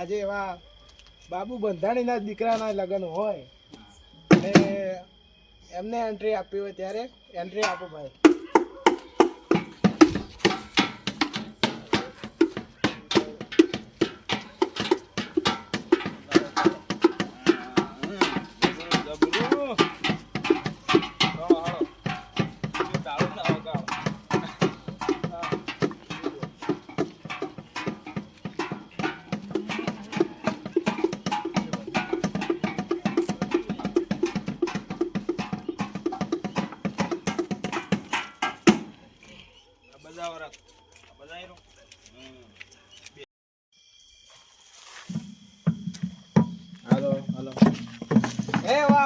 આજે એવા બાબુ બંધાણીના દીકરાના લગ્ન હોય, અને એમને એન્ટ્રી આપવી હોય ત્યારે એન્ટ્રી આપો ભાઈ.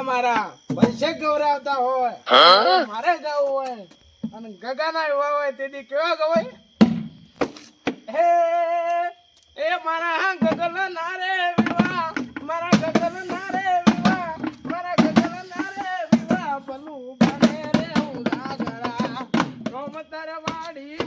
મારા પૈસે ગૌરાવતા હોય મારે ગાવું હોય અને ગગાના એવા હોય તેથી કેવા ગવાય? હે એ મારા ગગલ ના રે વિવા મારા ગગલ ના રે વિવા મારા ગગલ ના રે વિવા ભલું બને રે ઉદાગરા રોમ તર વાડી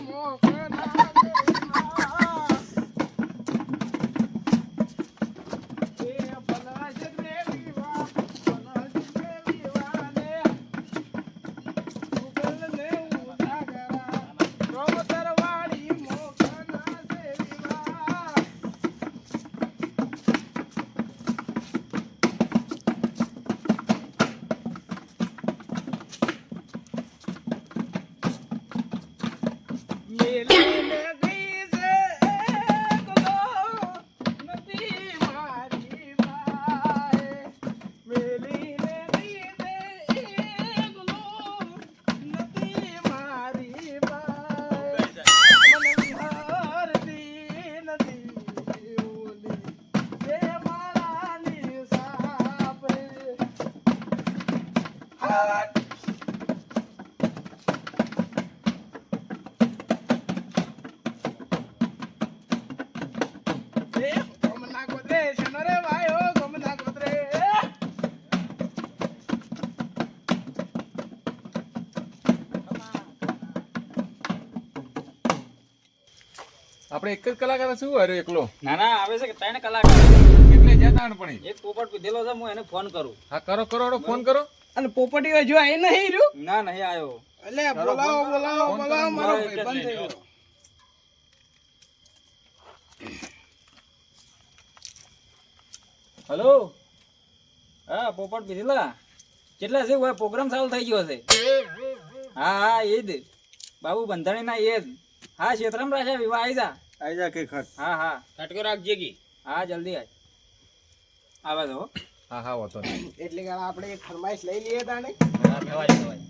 આપણે એક જ કલાકાર શું હાર્યો એકલો. ના ના આવે છે કે ત્રણ કલાકાર. એટલે જતા પણ એક પોપટ પીધેલો છે હું એને ફોન કરું. હા કરો કરો હાલો, ફોન કરો. અને પોપટીઓ જો આઈ નહીં રહ્યું? ના નહીં આવ્યો એટલે બોલાવો બોલાવો બોલાવો મારો બંધ થઈ ગયો. હલો? હા પોપટ પીધેલા કેટલા છે ઓય પ્રોગ્રામ ચાલુ થઈ ગયો છે? હા હા એ જ. બાબુ બંધાણીના એ જ. હા ક્ષેત્રમ રાજા વિવાહ આવી જા. આઈ જા કે ખટ. હા હા. ખટકો રાખજે કી. હા જલ્દી આય. આવે તો હો. હા હા વાતો એટલે કે આપણે એક ફરમાઈશ લઈ લઈએ તાણે. હા મેવાય મેવાય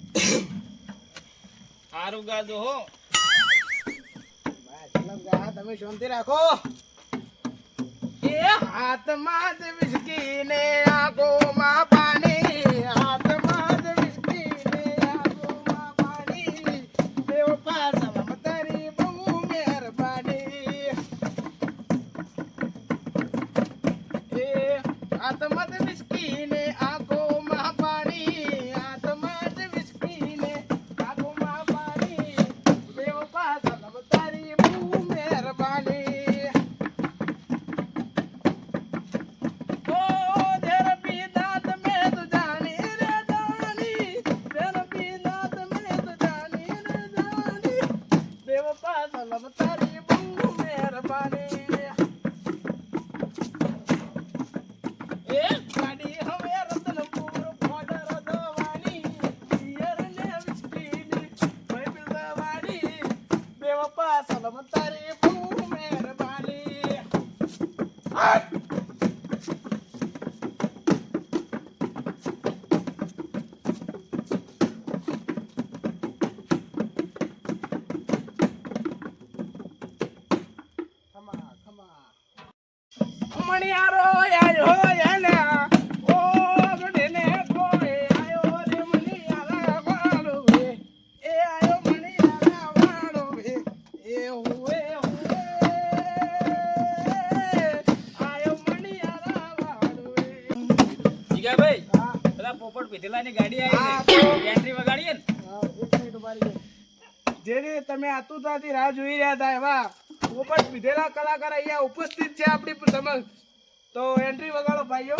હારું ગાજો હો. બસ, ગા, તમે શાંતિ રાખો. એ? હાથમાં જ વિસ્કીને આંખોમાં પાણી ગાડી આવી એન્ટ્રી વગાડીએ ને. હા, એક મિનિટ જેની તમે આતુરતાથી રાહ જોઈ રહ્યા હતા એવા પોપટ પીધેલા કલાકાર અહીંયા ઉપસ્થિત છે આપણી સમક્ષ. તો એન્ટ્રી વગાડો ભાઈઓ.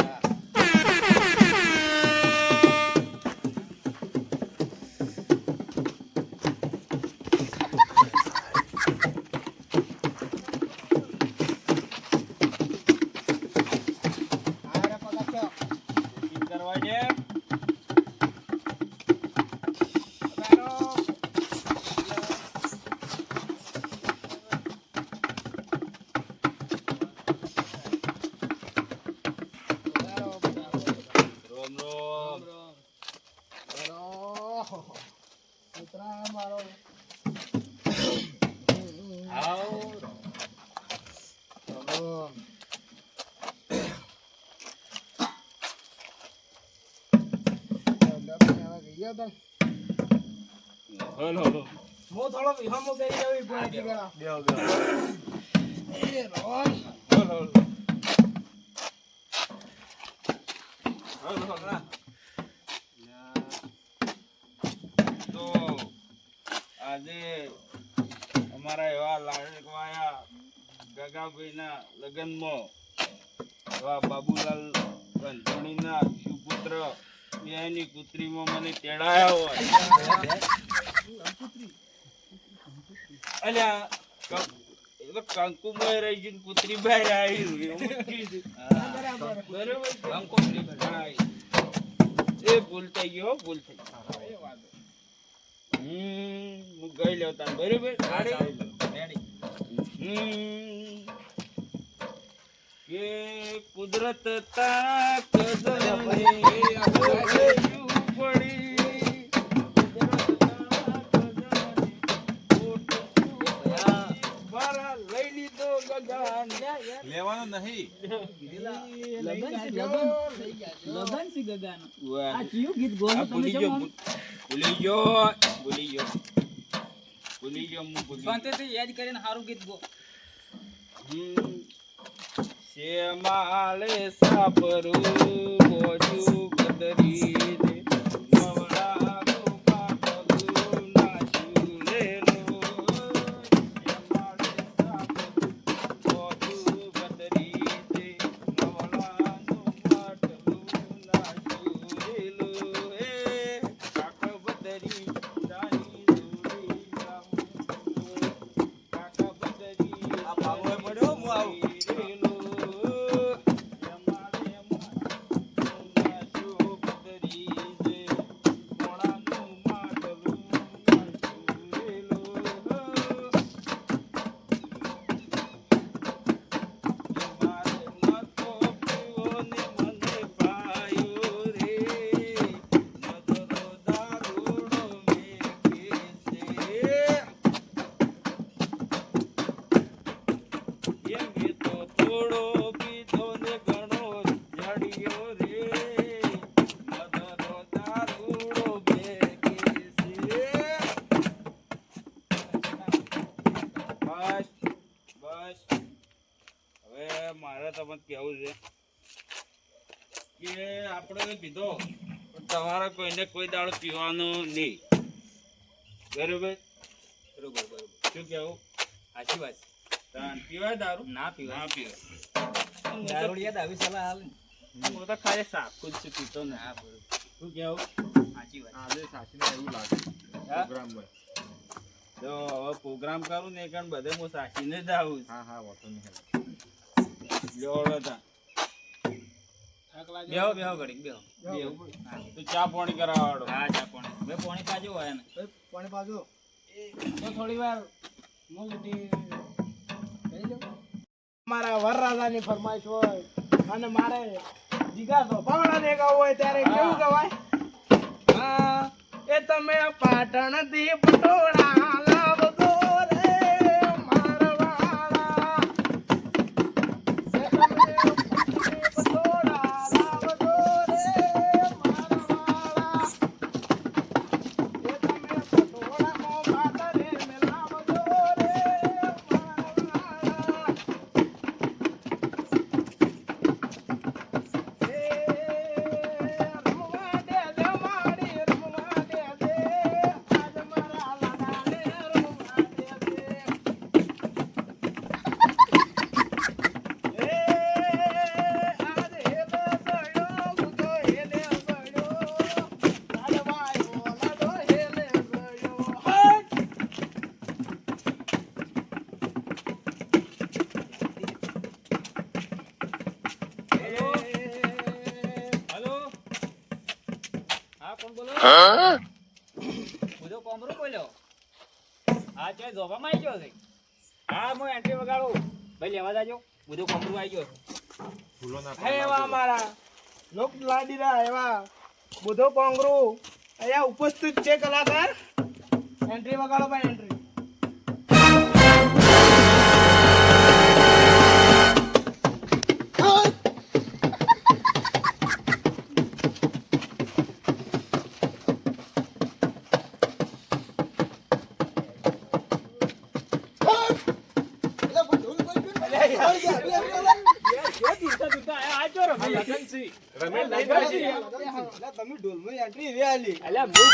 ગયો તો. Hello hello. હું થોડો વિહમો કરી દઉં ઈ પોઈન્ટ બેહો બેહો. એ રોન. Hello hello. હલો હલો તો આજે અમારા એવા લાડકવાયા ગગાભાઈના લગ્નમાં એવા બાબુલાલ ગંધણીના સુપુત્ર એની પુત્રીમાં મને તેડાયા હોય. અલ્યા કંકુમાં રહી જઈને ને પુત્રી બહાર આવી. બરોબર છે? એ ભૂલ થઈ ગયો ભૂલ થઈ હમ, હું ગઈ લ્યો બરોબર? હમ. કે કુદરત તા કદરને ભોગવ્યું પડી. લેવાનો નહીં લગન છે ગગાનું વાહ. આ કયું ગીત આ તમે ભૂલી ગયો ભૂલી ગયો ભૂલી ગયો હું ભૂલી શાંતિથી યાદ કરીને સારું ગીત ગો હમ. શ્યામાળે સાપરું બોજું ગદરી પણ કોઈને કોઈ દાડો પીવાનો નહીં. બરોબર? બરોબર બરોબર. શું કેવું? સાચી વાત તાન પીવાય દારૂ? ના પીવાય. ના પીવાય. દારૂ યાદ સલાહ હાલ હું તો ખાલી સાખું જ પીતો ને હા બરોબર. શું કેવું? સાચી વાત. આજે સાચીને એવું લાગે. તો હવે પ્રોગ્રામ કરું ને કારણ બધે હું સાચીને જ આવું હા હા વાતો નહીં. તા લાગે. બેહો બેહો ઘડી બેહો. હા. ચા પાણી કરાવવાડો હા ચા પાણી. બે પાણી પાજો હોય ને પાણી પાજો. તો થોડી વાર હું લીટી કરી લઉં. મારા વરરાજાની ફરમાઈશ હોય અને મારે પગડા ને ગાવું હોય ત્યારે કેવું કહેવાય? હા એ તમે પાટણથી પટોળા છે એવા લોક લાડીરા એવા બધો કોંગરો અહીંયા ઉપસ્થિત છે કલાકાર. એન્ટ્રી વગાડો ભાઈ એન્ટ્રી એન્ટ્રી રે આલી. અલ્યા હું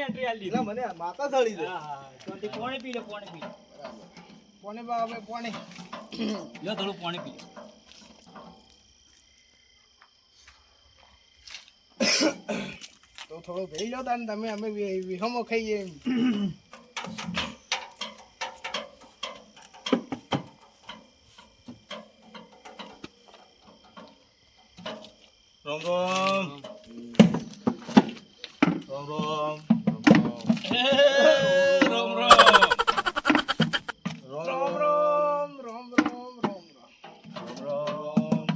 એન્ટ્રી આલી દીધી મને માતા સળી તો પી લે હવે કોણે થોડું કોણે પી તો થોડો ભેઈ લો તાને તમે અમે વિહમો ખાઈએ રોમ રોમ રોમ રોમ રોમ રોમ રોમ રોમ રોમ રોમ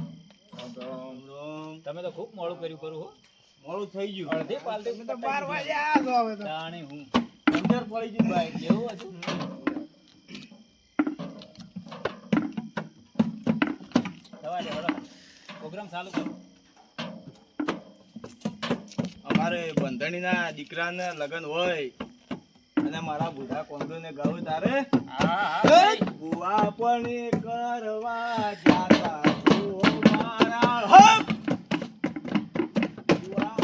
રોમ રોમ તમે તો ખૂબ મોડું કર્યું કરું હો. મોડું થઈ ગયું. અડધી પાલટી તો બાર વાગ્યા છો હવે તો. તાણી હું. અંદર પડી ગયું ભાઈ એવું હતું પ્રોગ્રામ ચાલુ કરો. અમારે બંધણીના દીકરાને લગ્ન હોય અને મારા બુધા કોંગ્રેને ગાવું તારે? બુઆ પણ કરવા જાતા છો મારા. હપ! બુઆ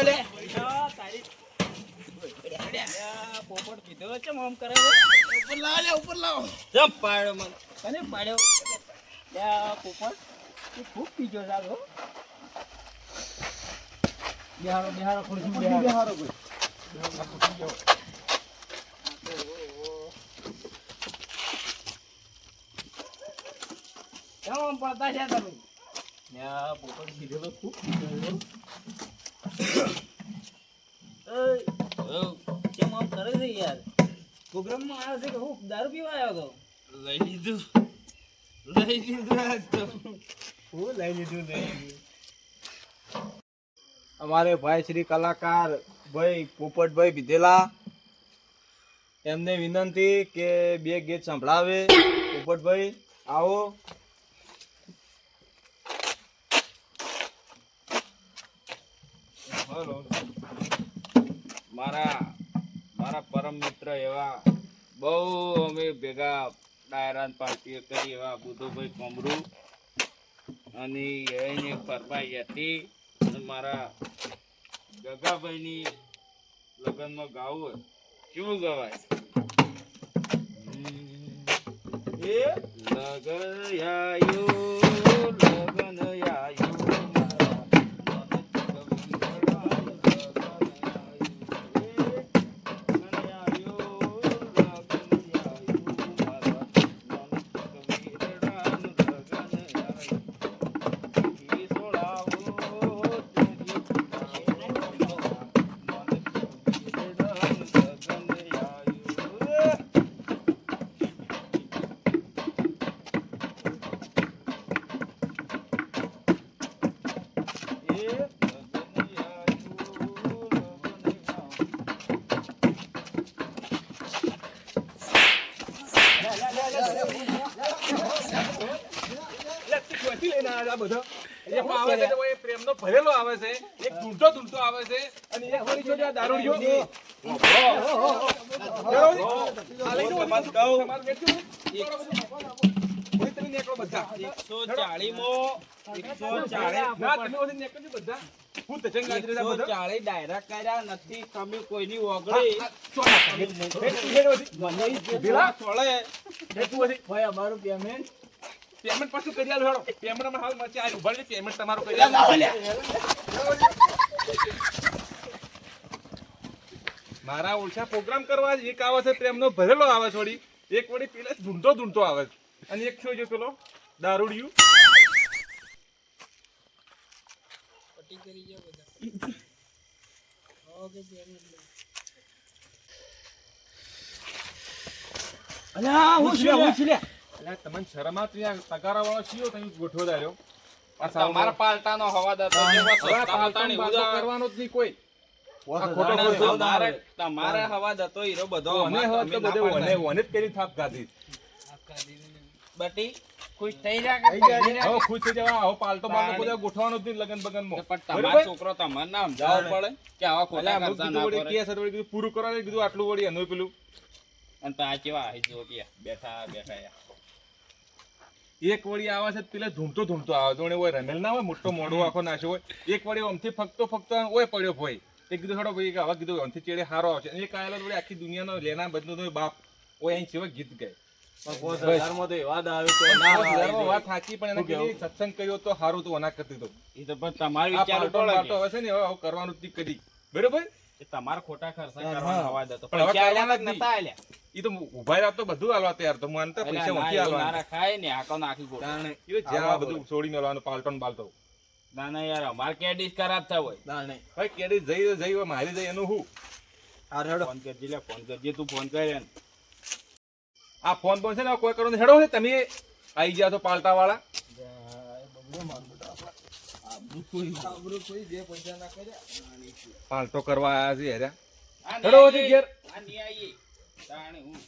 જા લે. પોપટ કીધો છે આમ કરે ઉપર લાવો લે ઉપર લાવો જમ પાડ્યો મને. કને પાડ્યો? લ્યા પોપટ તું ખૂબ પીજો સાલ બિહારો બિહારો ખુરશી બિહારો કેમ પડતા છે તમે? પોપટ કીધો ખૂબ પીજો એય કેમ આમ કરે છે યાર પ્રોગ્રામમાં આવ્યો છે કે હું દારૂ પીવા આવ્યો હતો લઈ લીધું. લઈ લીધું આજ તો. હું લઈ લીધું લઈ લીધું. અમારે ભાઈ શ્રી કલાકાર ભાઈ પોપટભાઈ વિધેલા એમને વિનંતી કે બે ગીત સંભળાવે. પોપટભાઈ આવો હલો મારા મારા પરમ મિત્ર એવા બહુ અમે ભેગા ડાયરાન પાર્ટીઓ કરી એવા બુધુભાઈ કોમરુ અને એને ફરમાઈ હતી મારા ગગાભાઈની લગ્નમાં ગાવું કેવું ગવાય? એ લગન આયો, લગન અને એક વળી જો દારૂડિયો નીકળો બધા. એકસો ચાળી ના, તમે નીકળજો બધા. છે એકસો બધા. ચાળી ને? છોડે વેચું પેમેન્ટ પાછું કરી આલો હેડો પેમેન્ટ હાલ મચી આવ્યું ભલે પેમેન્ટ તમારું કરી આલો. મારા ઓછા પ્રોગ્રામ કરવા એક આવે છે પ્રેમનો ભરેલો આવે છે વળી. એક વળી પેલા ઢૂંઢતો ઢૂંઢતો આવે છે. અને એક થયો પેલો દારૂડિયું. અલ્યા, તમને શરમ આવતી આ તગારાવાળો છીએ તમે ગોઠવો દાર્યો. આ પાલટાનો હવા દાતો હવે આ પાલટાનો બાતો કરવાનો જ નહીં કોઈ. તમારે તમારે હવા દતો હીરો બધો ઓને અમાર તો બધે ઓને ઓને જ કરી થાપ ખાધી. બટી ખુશ થઈ જા કે થઈ જા? હવે ખુશ થઈ જવા આવો પાલટો બાલટો તાણી. ગોઠવાનો જ નહીં લગન બગનમાં પણ તમારો છોકરો તમારે ના સમજાવવો પડે. કે આવા ખોટા અલ્યા, ના કીધું કે છે કીધું પૂરું કરવા કીધું આટલું વળી એનું પેલું. અને તો આ કેવા બેઠા બેઠા એક વળી આવે છે પેલા ધૂમતો ધૂમતો આવે તો વળી ઓય રમેલ ના હોય મોટો મોડો આખો નાખ્યો હોય. એક વળી આમથી ફક્તો ફગતો ઓય પડ્યો હોય તે કીધું હેડો ભાઈ હવે કીધું અંથી ચેડે હારો આવશે. એ કાયલો વળી આખી દુનિયાનો લેના બધું તો બાપ ઓ અહીં સિવાય ગીત ગાય. તમારે ખોટા ખર્ચા. એ તો ઊભા રાત તો બધું હાલવા તૈયાર તો હું અંતર પૈસા નથી એવું ના ને આખો નાખી ગોળ. એ તો જ્યાં આ બધું છોડી મેળવાનું પાલટો ને બાલટો ના ના યાર અમારે કેડી ખરાબ થાય હોય? ભાઈ કેડી જઈ જઈ હોય મારી જઈ એનું હું ફોન કરજે લે ફોન કરજે તું ફોન કરે ને. આ ફોન ફોન છે ને કોઈ કરો ને હેડો છે તમે આવી ગયા તો પાલટા વાળા પાલટો કરવા આવ્યા છે હેર્યા. આ હેડો નહીં ઘેર. આ નહીં આઈએ. હું?